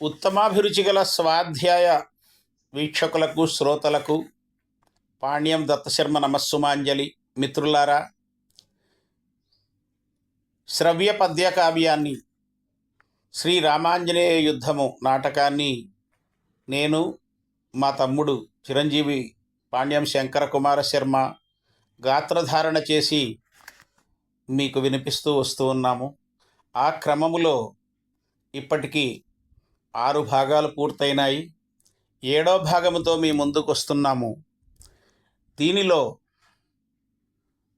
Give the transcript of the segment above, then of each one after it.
ఉత్తమాభిరుచి గల స్వాధ్యాయ వీక్షకులకు శ్రోతలకు పాణ్యం దత్తశర్మ నమస్సుమాంజలి మిత్రులారా శ్రవ్య పద్య కావ్యాన్ని శ్రీ రామాంజనేయ యుద్ధము నాటకాన్ని నేను మా తమ్ముడు చిరంజీవి పాణ్యం శంకర కుమార శర్మ గాత్రధారణ చేసి మీకు వినిపిస్తూ వస్తూ ఉన్నాము. ఆ క్రమములో ఇప్పటికీ ఆరు భాగాలు పూర్తయినాయి. ఏడో భాగముతో మీ ముందుకు వస్తున్నాము దీనిలో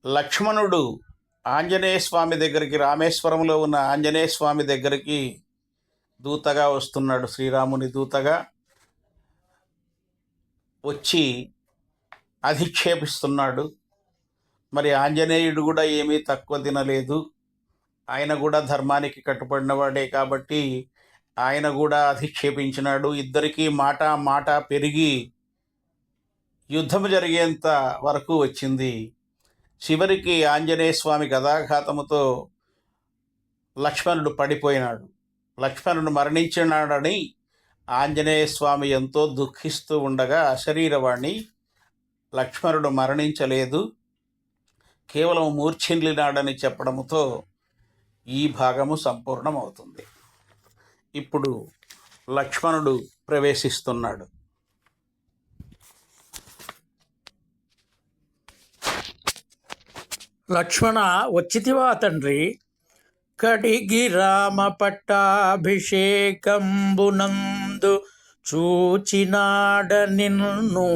లక్ష్మణుడు ఆంజనేయ స్వామి దగ్గరికి రామేశ్వరంలో ఉన్న ఆంజనేయ స్వామి దగ్గరికి దూతగా వస్తున్నాడు. శ్రీరాముని దూతగా వచ్చి అధిక్షేపిస్తున్నాడు. మరి ఆంజనేయుడు కూడా ఏమీ తక్కువ తినలేదు. ఆయన కూడా ధర్మానికి కట్టుబడినవాడే కాబట్టి ఆయన కూడా అధిక్షేపించినాడు. ఇద్దరికీ మాట మాట పెరిగి యుద్ధం జరిగేంత వరకు వచ్చింది. చివరికి ఆంజనేయ స్వామి గదాఘాతముతో లక్ష్మణుడు పడిపోయినాడు. లక్ష్మణుడు మరణించినాడని ఆంజనేయ స్వామి ఎంతో దుఃఖిస్తూ ఉండగా అశరీరవాణి లక్ష్మణుడు మరణించలేదు. కేవలం మూర్ఛిల్లినాడని చెప్పడంతో ఈ భాగము సంపూర్ణమవుతుంది. ఇప్పుడు లక్ష్మణుడు ప్రవేశిస్తున్నాడు. లక్ష్మణ వచ్చితివా తండ్రి? కడిగి రామ పట్టాభిషేకంబునందు చూచినాడ నిన్ను.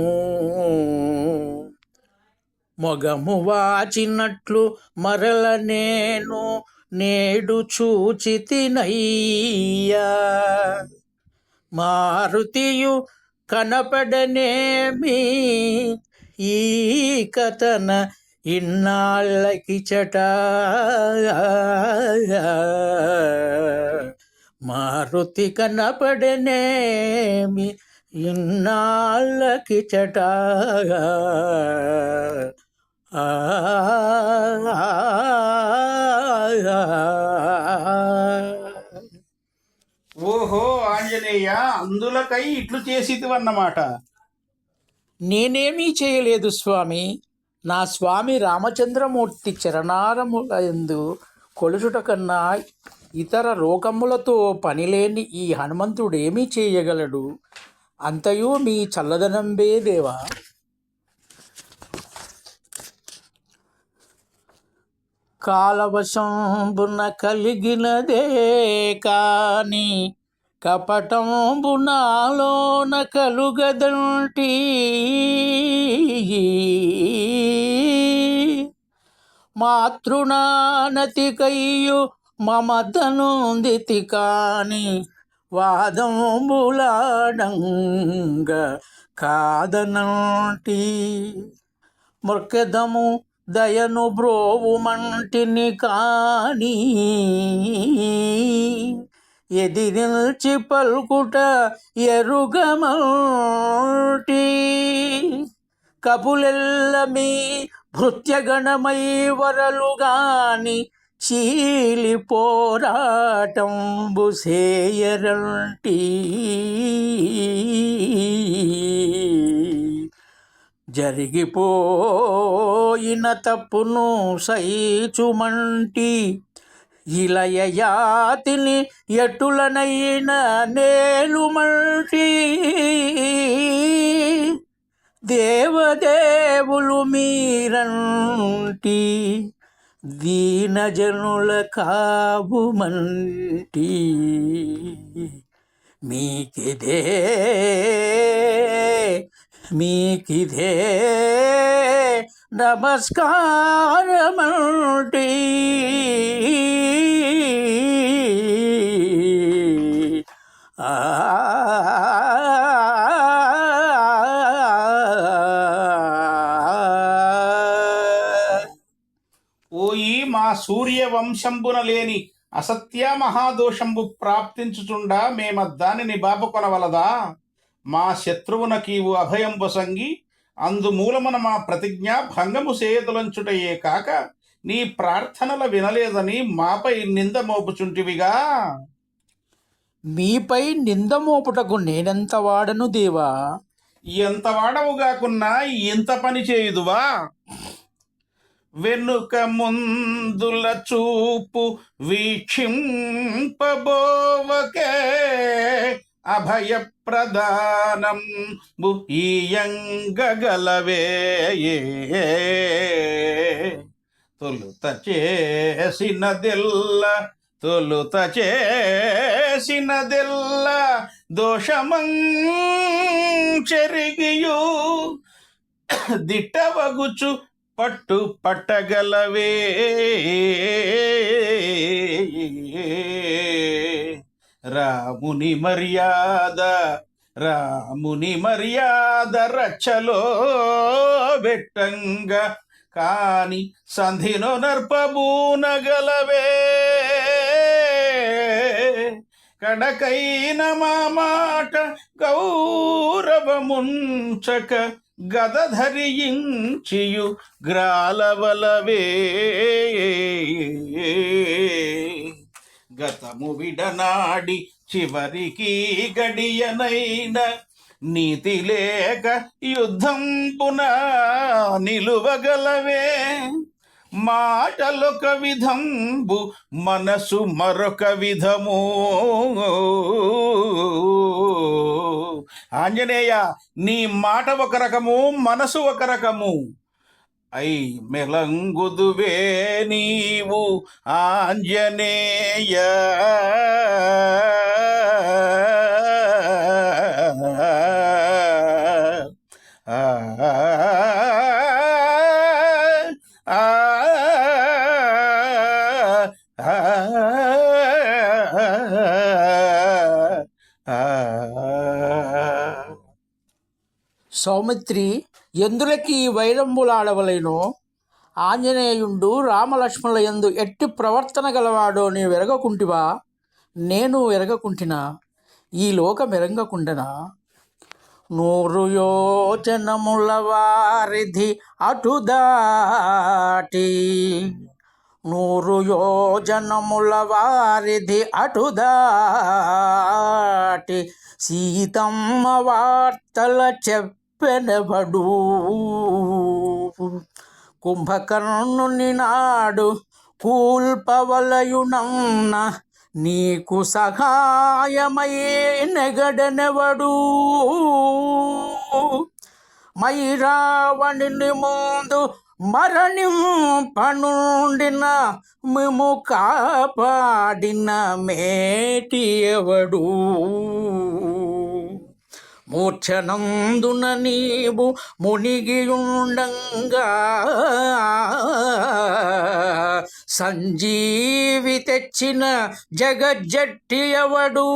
మొగము వాచినట్లు మరల నేను నేడు చూచితినయ్యా. మారుతియు కనపడనేమి ఈ కథన ఇన్నాళ్ళకిచట మారుతి కనపడనేమి ఇన్నాళ్ళకిచట ఓహో ఆంజనేయ అందులకై ఇట్లు చేసితివన్నమాట. నేనేమీ చేయలేదు స్వామి. నా స్వామి రామచంద్రమూర్తి చరణారములందు కొలుచుట కన్నా ఇతర రోగములతో పనిలేని ఈ హనుమంతుడేమీ చేయగలడు? అంతయు మీ చల్లదనంబే దేవా. కాలవశంబున కలిగినదే కాని కపటంబునాలోన కలుగదంటి. మాతృనానతి కయ్యు మమతనుందితి కాని వాదంబులాడంగ కాదనంటి. మృకదము దయను బ్రోవుమంటిని కాని ఎదిరిల్చి పల్కుట ఎరుగమంటి కపులెల్ల మీ భృత్యగణమై వరలుగాని చీలి పోరాటం బుసేయరంటీ జరిగిపోయిన తప్పును సైచుమంటి ఇలయయాతిని ఎటులనైన నేలుమంటి దేవదేవులు మీరంటి దీనజనుల కావుమంటి మీకిదే మీకిదే నమస్కారమంటి. ఆ ఓయి మా సూర్యవంశంబున లేని అసత్య మహాదోషంబు ప్రాప్తించుచుండా మేమద్దానిని బాపకొనవలదా మా శత్రువునకీవు సంగి అందుమూలమున మా ప్రతిజ్ఞ భంగము సేయదలంచుటయే కాక నీ ప్రార్థనల వినలేదని మాపై నింద మోపుచుంటివిగా. మీపై నింద మోపుటకు నేనెంత వాడను దేవా? ఎంత వాడవు కాకున్నా ఇంత పని చేయుదువా? వెనుక ముందుల చూపు వీక్షింపబోవకే. అభయప్రదానం గగలవే ఈయంగలవే తొలుత చేసినదెల్ల తొలుత చేసినదెల్ల దోషమం చెరిగియు. దిట్టవగుచు పట్టు పట్టగలవే. రాముని మర్యాద రాముని మర్యాద రచ్చలో బెట్టంగా కాని సంధిను నర్పబూనగలవే కడకైన మా మాట గౌరవముంచక గద ధరించియు గ్రాలవలవే. గతము విడనాడి చివరికి గడియనైన నీతి లేక యుద్ధం పునా నిలువగలవే. మాటలొక విధంబు మనసు మరొక విధము. ఆంజనేయ నీ మాట ఒక రకము మనసు ఒక రకము. ఐ మెలంగుదువే నీవు ఆంజనేయ. ఆ ఆ. సౌమిత్రి ఎందులకి ఈ వైరంబులాడవలేనో? ఆంజనేయుండు రామలక్ష్మణుల యందు ఎట్టి ప్రవర్తన గలవాడో నీ వెరగకుంటివా నేను ఎరగకుంటినా? ఈ లోకం ఎరంగకుండనా? నూరు యోచనముల వారిధి అటుదాటి నూరు యోజనముల వారిధి అటుదాటి సీతమ్మ వార్తల పెనబడు. కుంభకర్ణుని నాడు కూల్పవలయునన్న నీకు సహాయమై నెగడనెవడు? మైరావణిని ముందు మరణింపనుండిన మేము కాపాడిన మేటి ఎవడు? మూర్ఛనందున నీవు మునిగియుండంగా సంజీవి తెచ్చిన జగజ్జట్టి ఎవడు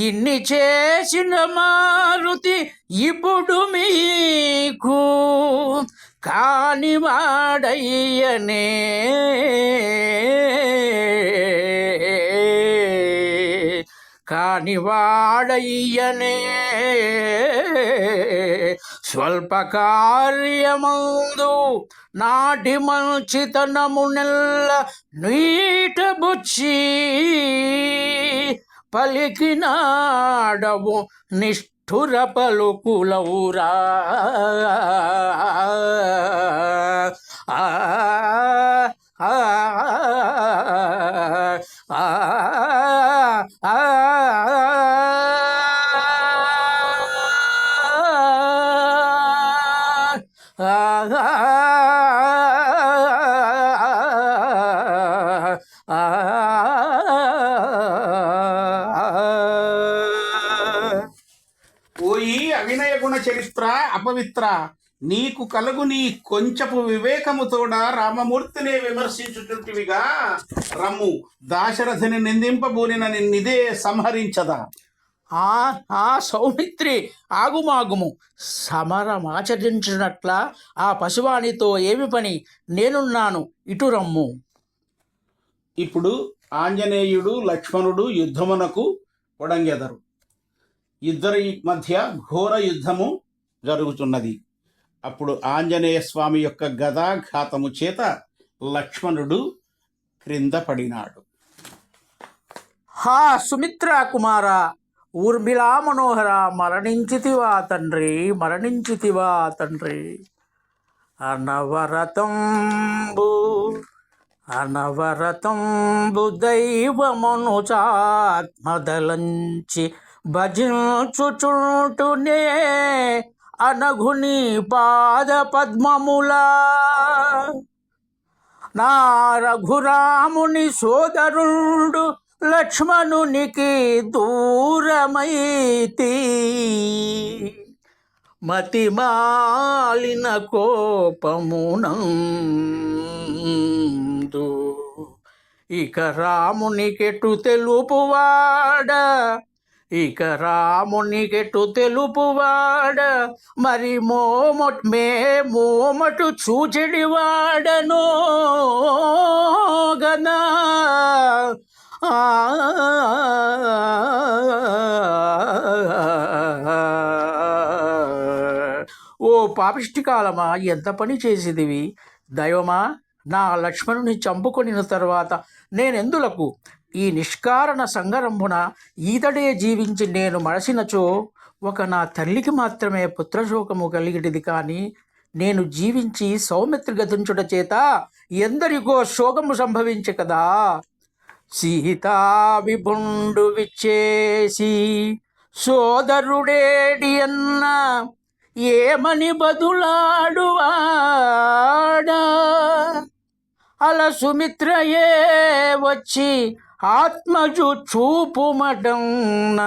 ఇన్ని చేసిన మారుతి ఇప్పుడు మీకు కాని వాడయ్యనే స్వల్ప కార్యమందు నాటి మంచితనము నెల్ల నీట బుచ్చి పలికినాడవు నిష్ఠుర పలుకులవురా ఆ, ఆ, అవినయ గుణ చరిత్ర అపవిత్ర. నీకు కలుగు నీ కొంచెపు వివేకముతోడ రామమూర్తినే విమర్శించుచుంటివిగా. రమ్ము దాశరథిని నిందింపబూనిన నిన్నిదే సంహరించదా. ఆ ఆ సౌమిత్రి ఆగుమాగుము. సమరమాచరించినట్ల ఆ పశువానితో ఏమి పని? నేనున్నాను ఇటు రమ్ము. ఇప్పుడు ఆంజనేయుడు లక్ష్మణుడు యుద్ధమునకు ఒడంగెదరు. ఇద్దరి మధ్య ఘోర యుద్ధము జరుగుతున్నది. అప్పుడు ఆంజనేయ స్వామి యొక్క గదాఘాతము చేత లక్ష్మణుడు క్రింద పడినాడు. హా సుమిత్రా కుమార ఊర్మిళా మనోహర మరణించితివా తండ్రి మరణించితివా తండ్రి. అనవరతంబు అనవరతంబు దైవమును చాత్మదలంచి భజించుచుంటునే అనఘుని పాద పద్మములా నా రఘురాముని సోదరుడు లక్ష్మణునికి దూరమైతి. మతిమాలిన కోపమునందు ఇక రామునికెటు తెలుపువాడ? ఇక రామునికెటు తెలుపువాడ? మరి మోమట్ మే మోమటు చూచెడివాడను గనా? ఓ పాపిష్టి కాలమా ఎంత పని చేసేదివి? దైవమా నా లక్ష్మణుని చంపుకొనిన తర్వాత నేనెందులకు? ఈ నిష్కారణ సంగరంభున ఈతడే జీవించి నేను మరచినచో ఒక నా తల్లికి మాత్రమే పుత్రశోకము కలిగిటిది కానీ నేను జీవించి సౌమిత్రి గతించుట చేత ఎందరికో శోకము సంభవించే కదా. సీతా విభుండు విచ్చేసి సోదరుడేడి అన్న ఏమని బదులాడువాడా? అలా సుమిత్రయే వచ్చి ఆత్మజు చూపుమటన్న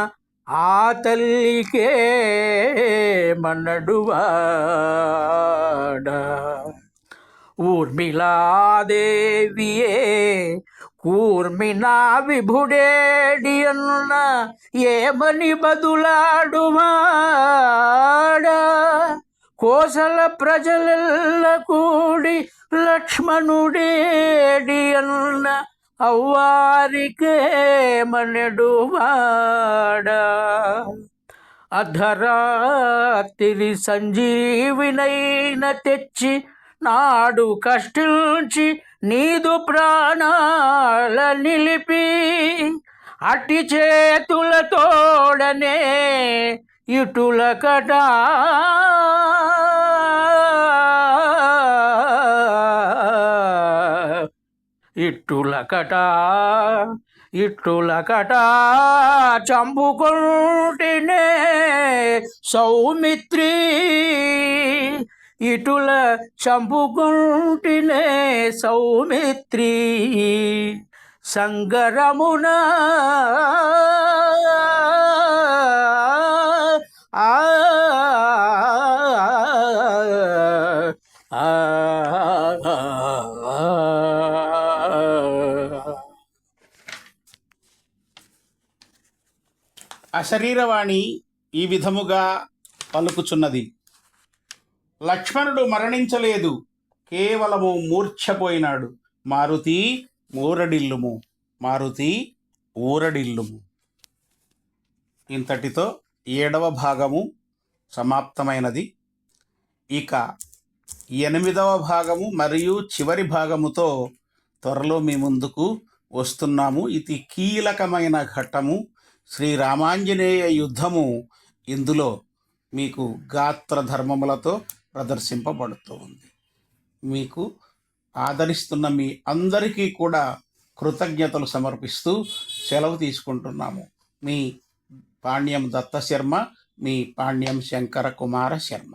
ఆ తల్లికే మనడువాడా ఊర్మిళాదేవియే కూర్మినా విభుడేడి అన్న ఏమని బదులాడుమాడా కోసల ప్రజలెల్ల కూడి లక్ష్మణుడేడి అన్న అవ్వారికే మనడువాడా అధరాత్రి సంజీవినైన తెచ్చి నాడు కష్టించి నీదు ప్రాణాల నిలిపి అట్టి చేతులతోడనే ఇటుల ఇట్టులకట ఇట్టులకట చంపుకుంటేనే సౌమిత్రి. ఇటుల చంపుకుంటేనే సౌమిత్రి. సంగరమున ఆ అశరీరవాణి ఈ విధముగా పలుకుచున్నది. లక్ష్మణుడు మరణించలేదు. కేవలము మూర్ఛపోయినాడు. మారుతి ఊరడిల్లుము మారుతి ఊరడిల్లుము. ఇంతటితో ఏడవ భాగము సమాప్తమైనది. ఇక ఎనిమిదవ భాగము మరియు చివరి భాగముతో త్వరలో మీ ముందుకు వస్తున్నాము. ఇది కీలకమైన ఘట్టము శ్రీ రామాంజనేయ యుద్ధము ఇందులో మీకు గాత్ర ధర్మములతో ప్రదర్శింపబడుతూ ఉంది మీకు ఆదరిస్తున్న మీ అందరికీ కూడా కృతజ్ఞతలు సమర్పిస్తూ సెలవు తీసుకుంటున్నాము. మీ పాణ్యం దత్త శర్మ మీ పాణ్యం శంకర కుమార శర్మ.